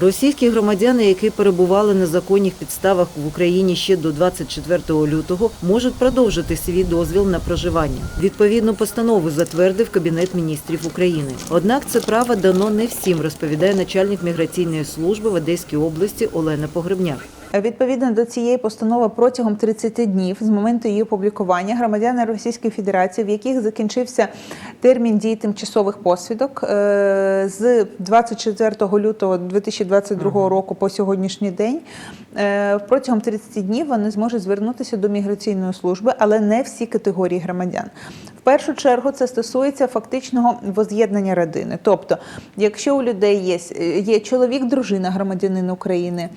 Російські громадяни, які перебували на законних підставах в Україні ще до 24 лютого, можуть продовжити свій дозвіл на проживання. Відповідну постанову затвердив Кабінет міністрів України. Однак це право дано не всім, розповідає начальник міграційної служби в Одеській області Олена Погребняк. Відповідно до цієї постанови протягом 30 днів з моменту її опублікування громадяни Російської Федерації, в яких закінчився термін дії тимчасових посвідок е, з 24 лютого 2022 року по сьогоднішній день, е, протягом 30 днів вони зможуть звернутися до міграційної служби, але не всі категорії громадян. В першу чергу це стосується фактичного воз'єднання родини. Тобто, якщо у людей є, є чоловік, дружина громадянин України.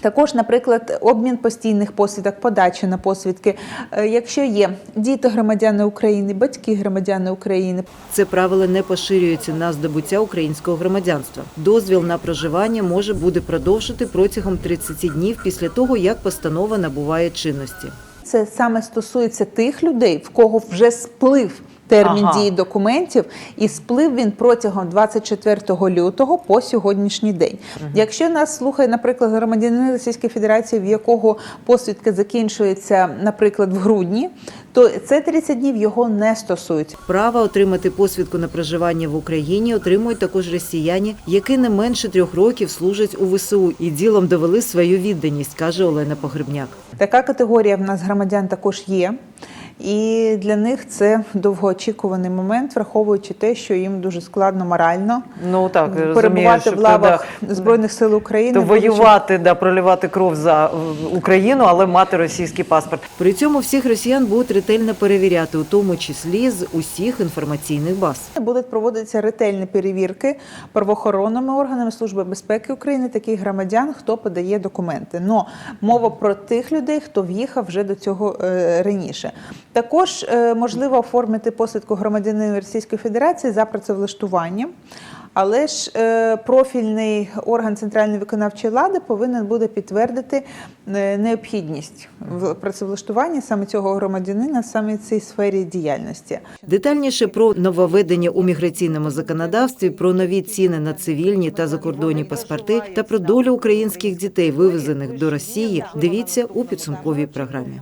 Також, наприклад, обмін постійних посвідок, подача на посвідки. Е, Якщо є діти громадяни України, батьки громадяни України, Це правило не поширюється на здобуття українського громадянства. Дозвіл на проживання може буде продовжити протягом 30 днів після того, як постанова набуває чинності. це саме стосується тих людей, в кого вже сплив термін Ага. дії документів, і сплив він протягом 24 лютого по сьогоднішній день. Якщо нас слухає, наприклад, громадянин Російської Федерації, в якого посвідка закінчується, наприклад, в грудні, то це 30 днів його не стосується. Право отримати посвідку на проживання в Україні отримують також росіяни, які не менше трьох років служать у ВСУ і ділом довели свою відданість, каже Олена Погребняк. Така категорія в нас громадян також є. І для них це довгоочікуваний момент, враховуючи те, що їм дуже складно морально Ну так, розумію, перебувати що в лавах да, Збройних сил України. то воювати, да, проливати кров за е, Україну, але мати російський паспорт. При цьому всіх росіян будуть ретельно перевіряти, у тому числі з усіх інформаційних баз. Будуть проводитися ретельні перевірки правоохоронними органами Служби безпеки України таких громадян, хто подає документи. Но мова про тих людей, хто в'їхав вже до цього е, раніше. Також е, можливо оформити посвідку громадянина Російської Федерації за працевлаштуванням. Але ж е, профільний орган центральної виконавчої влади повинен буде підтвердити е, необхідність в працевлаштуванні саме цього громадянина саме в цій сфері діяльності. Детальніше про нововведення у міграційному законодавстві, про нові ціни на цивільні та закордонні паспорти та про долю українських дітей, вивезених до Росії. Дивіться у підсумковій програмі.